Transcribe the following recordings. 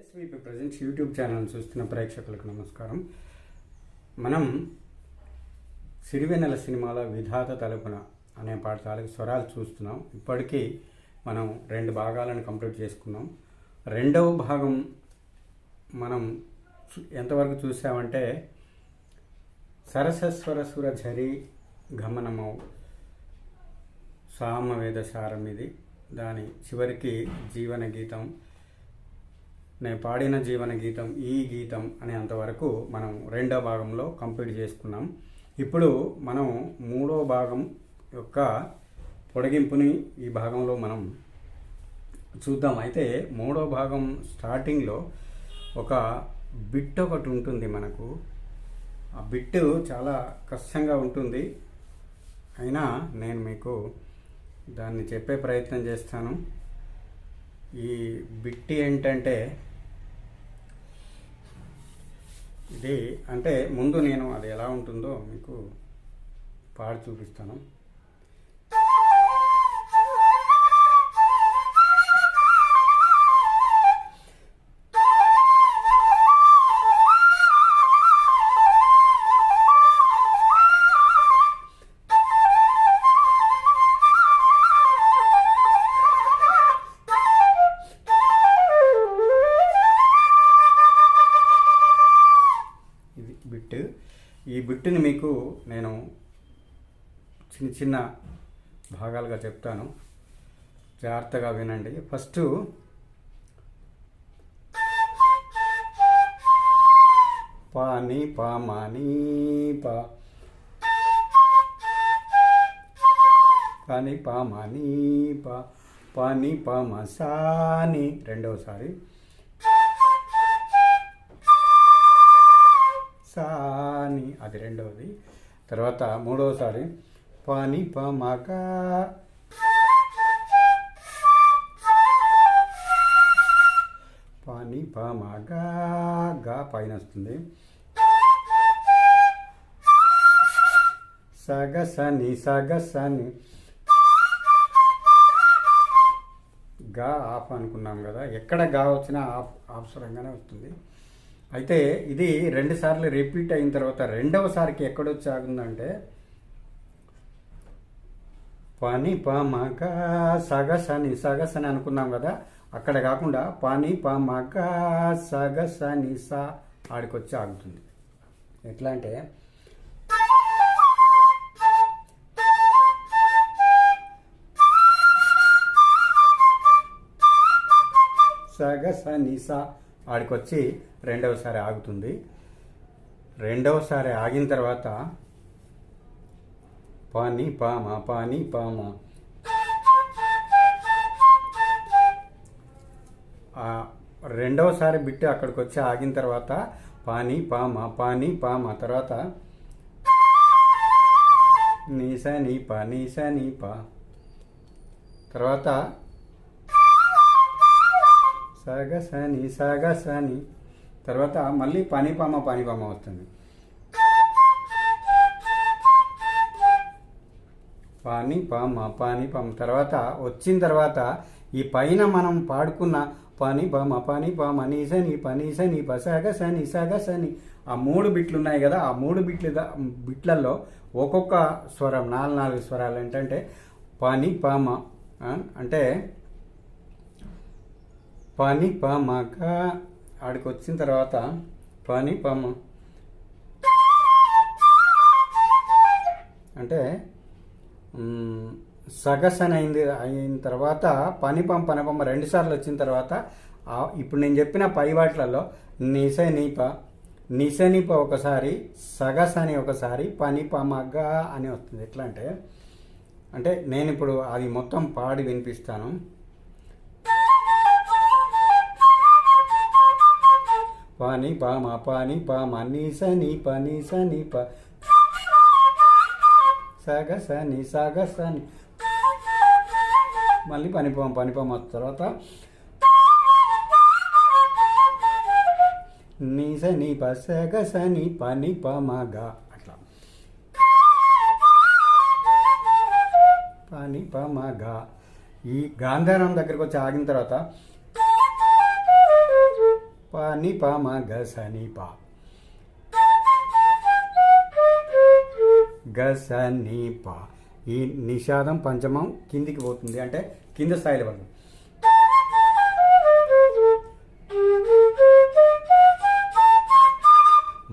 SVP presents YouTube channel చూస్తున్న ప్రేక్షకులకు నమస్కారం. మనం సిరివెన్నెల సినిమాలో విధాత తలుపున అనే పాఠశాలకు స్వరాలు చూస్తున్నాం. ఇప్పటికీ మనం రెండు భాగాలను కంప్లీట్ చేసుకున్నాం. రెండవ భాగం మనం ఎంతవరకు చూసామంటే సరసస్వర సుర ఝరి గమనమౌ సామవేద సారం ఇది దాని చివరికి జీవన గీతం నేను పాడిన జీవన గీతం ఈ గీతం అనే అంతవరకు మనం రెండో భాగంలో కంప్లీట్ చేసుకున్నాం. ఇప్పుడు మనం మూడో భాగం యొక్క పొడిగింపుని ఈ భాగంలో మనం చూద్దాం. అయితే మూడో భాగం స్టార్టింగ్లో ఒక బిట్ ఒకటి ఉంటుంది మనకు. ఆ బిట్ చాలా కష్టంగా ఉంటుంది. అయినా నేను మీకు దాన్ని చెప్పే ప్రయత్నం చేస్తాను. ఈ బిట్టి ఏంటంటే ఇది అంటే ముందు నేను అది ఎలా ఉంటుందో మీకు పాడి చూపిస్తాను. ఈ బుట్టిని మీకు నేను చిన్న చిన్న భాగాలుగా చెప్తాను. జాగ్రత్తగా వినండి. ఫస్ట్ పాని పామాని పా. పాని పామాని పా. పాని పామసాని రెండవసారి. సాని అది రెండవది. తర్వాత మూడవసారి పాని పమక పాని పమక గా పైన వస్తుంది సగసని సగసని. గా ఆఫ్ అనుకున్నాం కదా. ఎక్కడ గా వచ్చినా ఆఫ్ ఆఫ్ స్వరంగానే వస్తుంది. అయితే ఇది రెండు సార్లు రిపీట్ అయిన తర్వాత రెండవసారికి ఎక్కడొచ్చి ఆగుందంటే పని పమక సగసని సగసని అనుకున్నాం కదా అక్కడ కాకుండా పని పమక సగసని సా ఆడికొచ్చి ఆగుతుంది. ఎట్లా అంటే సగసని సా ఆడికొచ్చి రెండవసారి ఆగుతుంది. రెండవసారి ఆగిన తర్వాత పాని పామ పాని పామ. రెండవసారి బిట్టు అక్కడికి వచ్చి ఆగిన తర్వాత పాని పామ పాని పామ తర్వాత నీసా నీ పా నీసా నీ పా తర్వాత సగసని సగసని తర్వాత మళ్ళీ పనిపామ పనిపామ వస్తుంది. పాని పామ పాని పామ. తర్వాత వచ్చిన తర్వాత ఈ పైన మనం పాడుకున్న పని పామ పని పామ నీసని పనీసని పసగసని సగసని ఆ మూడు బిట్లు ఉన్నాయి కదా ఆ మూడు బిట్లు బిట్లలో ఒక్కొక్క స్వరం నాలుగు నాలుగు స్వరాలు ఏంటంటే పని పామ అంటే పని పమక ఆడికి వచ్చిన తర్వాత పని పమ అంటే సగసన అయింది అయిన తర్వాత పని పం పని పమ్మ రెండుసార్లు వచ్చిన తర్వాత ఇప్పుడు నేను చెప్పిన పై వాటిలలో నిస నీప. నిస నీప ఒకసారి సగసని ఒకసారి పని పమగ అని వస్తుంది. ఎట్లా అంటే అంటే నేను ఇప్పుడు అది మొత్తం పాడి వినిపిస్తాను. పాని పామ పాని పామ నీస పని సని ప. సగ సని సగ సని మళ్ళీ పనిపామ పనిపామ వచ్చిన తర్వాత. నీస నీ ప సగ సని పని పమగ అట్లా. పని పమగ ఈ గాంధారం దగ్గరికి వచ్చి ఆగిన తర్వాత ప ని ప గ స ని ప. గ స ని ప. ఈ నిషాదం పంచమం కిందికి పోతుంది అంటే కింద స్థాయిలో పడుతుంది.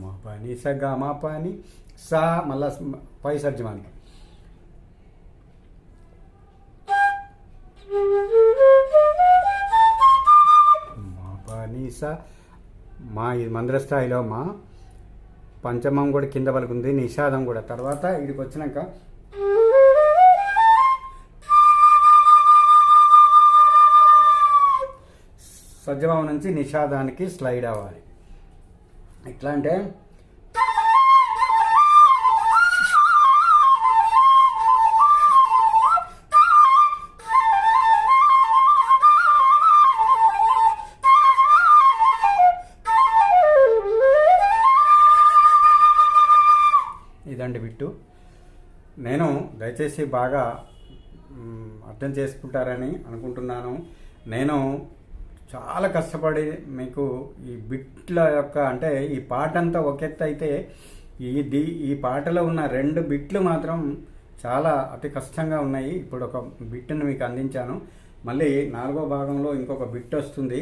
మా పని స గ మా పని సా మళ్ళా పై సర్జమానికి. పని మా మందిర స్థాయిలో మా పంచమం కూడా కింద పలుకుంది నిషాదం కూడా. తర్వాత ఇక్కడికి వచ్చినాక సజ్జభావం నుంచి నిషాదానికి స్లైడ్ అవ్వాలి. ఎట్లా అంటే బిట్టు నేను దయచేసి బాగా అర్థం చేసుకుంటారని అనుకుంటున్నాను. నేను చాలా కష్టపడి మీకు ఈ బిట్ల యొక్క అంటే ఈ పాట అంతా ఒక ఎత్తు అయితే ఈ ది ఈ పాటలో ఉన్న రెండు బిట్లు మాత్రం చాలా అతి కష్టంగా ఉన్నాయి. ఇప్పుడు ఒక బిట్ను మీకు అందించాను. మళ్ళీ నాలుగో భాగంలో ఇంకొక బిట్ వస్తుంది.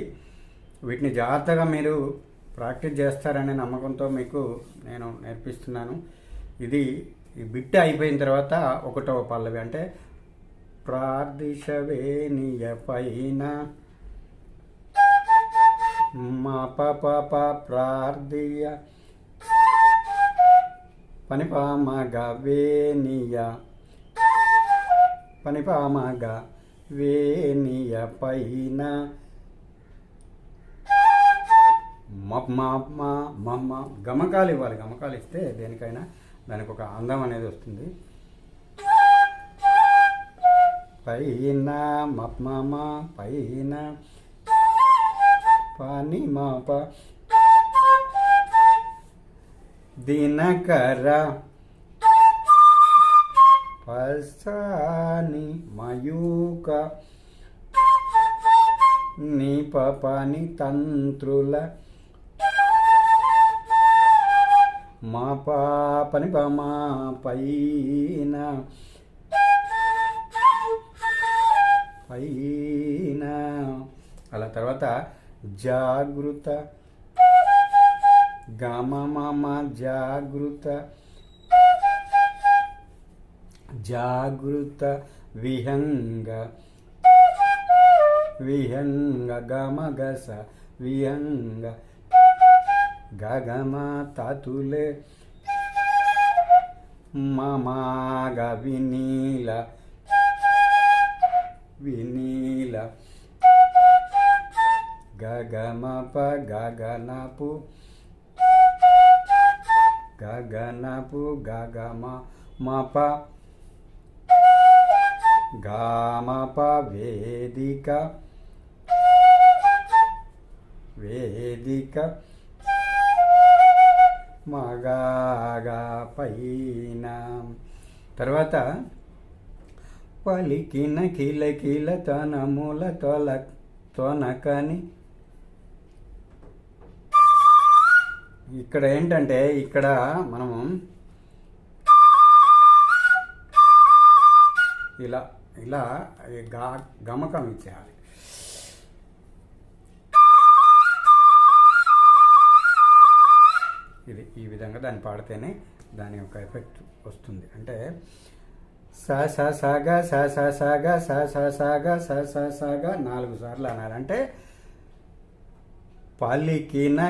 వీటిని జాగ్రత్తగా మీరు ప్రాక్టీస్ చేస్తారనే నమ్మకంతో మీకు నేను నేర్పిస్తున్నాను. ఇది బిట్ అయిపోయిన తర్వాత ఒకటవ పల్లవి అంటే ప్రార్థిషవేనియ పైన మా పాప ప్రార్థియ. పనిపామగ వేనియ. పనిపామగ వేనియ పైన. మమ్మ మమ్మ గమకాలు ఇవ్వాలి గమకాలు ఇస్తే దేనికైనా దానికి ఒక అందం అనేది వస్తుంది. పైన మమ్మ పైన పని మాప దినకర పల్సాని మయూక నీ పని తంత్రుల మా పాపని మా పైన. పైన. అలా తర్వాత జాగృత. గమ మమ జాగృత. జాగృత విహంగ. విహంగ గమగస విహంగ. గగమతతులే మమాగ వినీల వినీల. గగమప గగనపు గగనపు గగమ మప. గామప వేదిక వేదిక. మగాగా పైన. తర్వాత పలికిన కిలకిల తనముల తొల తొనకని. ఇక్కడ ఏంటంటే ఇక్కడ మనము ఇలా ఇలా గా గమకం ఇచ్చేయాలి. ఈ విధంగా దాన్ని పాడితేనే దాని యొక్క ఎఫెక్ట్ వస్తుంది. అంటే సా సా సాగా సా సా సాగా సా సా సాగా సా సా సాగా నాలుగు సార్లు అనాలంటే పలికిన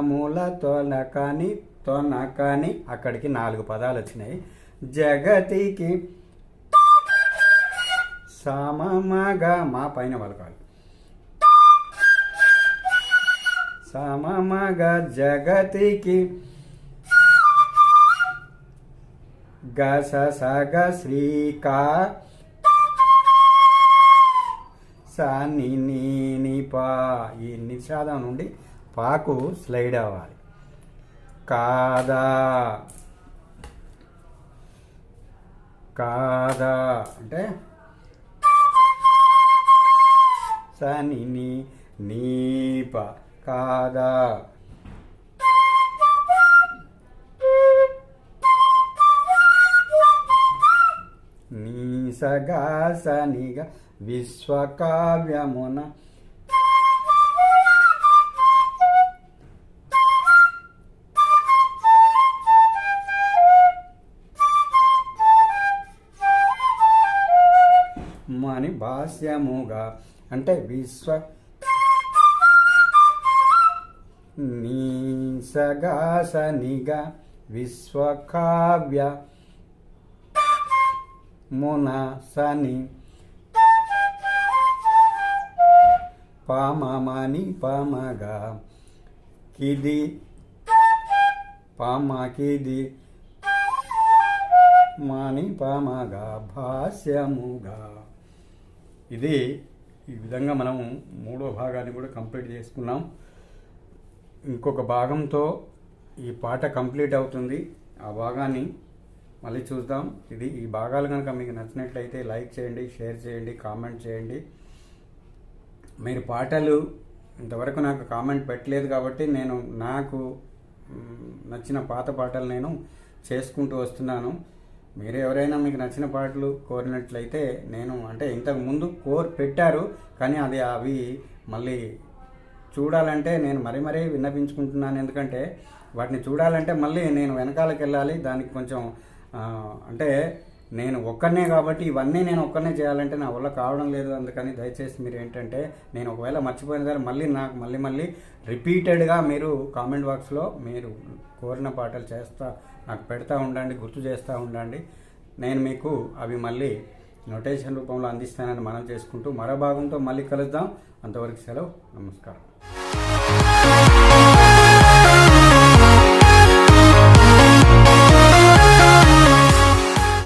మూల తొన కాని తొన కాని అక్కడికి నాలుగు పదాలు వచ్చినాయి. జగతికి సమమగా మా పైన పలకాలి సమమగ జగతికి గస సగ శ్రీకా సాని నీ పా ఈ నిషాదం నుండి పాకు స్లైడ్ అవ్వాలి. కాదా। కాదా అంటే సని నీ నీప కాదా? నీసగాసనిగా విశ్వకావ్యమున అని భాష్యముగా అంటే విశ్వ సగాసనిగ విశ్వకావ్య మున సని పామని పామగా కిది పామకిది మాని పామగా భాష్యముగా. ఇది ఈ విధంగా మనం మూడో భాగాన్ని కూడా కంప్లీట్ చేసుకున్నాం. ఇంకొక భాగంతో ఈ పాట కంప్లీట్ అవుతుంది. ఆ భాగాన్ని మళ్ళీ చూద్దాం. ఇది ఈ భాగాలు కనుక మీకు నచ్చినట్లయితే లైక్ చేయండి షేర్ చేయండి కామెంట్ చేయండి. మీరు పాటలు ఇంతవరకు నాకు కామెంట్ పెట్టలేదు కాబట్టి నేను నాకు నచ్చిన పాత పాటలు నేను చేసుకుంటూ వస్తున్నాను. మీరు ఎవరైనా మీకు నచ్చిన పాటలు కోరినట్లయితే నేను అంటే ఇంతకు ముందు కోర్ పెట్టారు కానీ అది అవి మళ్ళీ చూడాలంటే నేను మరీ మరీ విన్నపించుకుంటున్నాను ఎందుకంటే వాటిని చూడాలంటే మళ్ళీ నేను వెనకాలకి వెళ్ళాలి. దానికి కొంచెం అంటే నేను ఒక్కనే కాబట్టి ఇవన్నీ నేను ఒక్కనే చేయాలంటే నా వల్ల కావడం లేదు. అందుకని దయచేసి మీరు ఏంటంటే నేను ఒకవేళ మర్చిపోయిన సరే మళ్ళీ నాకు మళ్ళీ మళ్ళీ రిపీటెడ్గా మీరు కామెంట్ బాక్స్లో మీరు కోరిన పాటలు చేస్తా నాకు పెడతా ఉండండి గుర్తు చేస్తూ ఉండండి. నేను మీకు అవి మళ్ళీ నోటేషన్ రూపంలో అందిస్తానని మనం చేసుకుంటూ మరో భాగంతో మళ్ళీ కలుద్దాం. అంతవరకు సెలవు. నమస్కారం.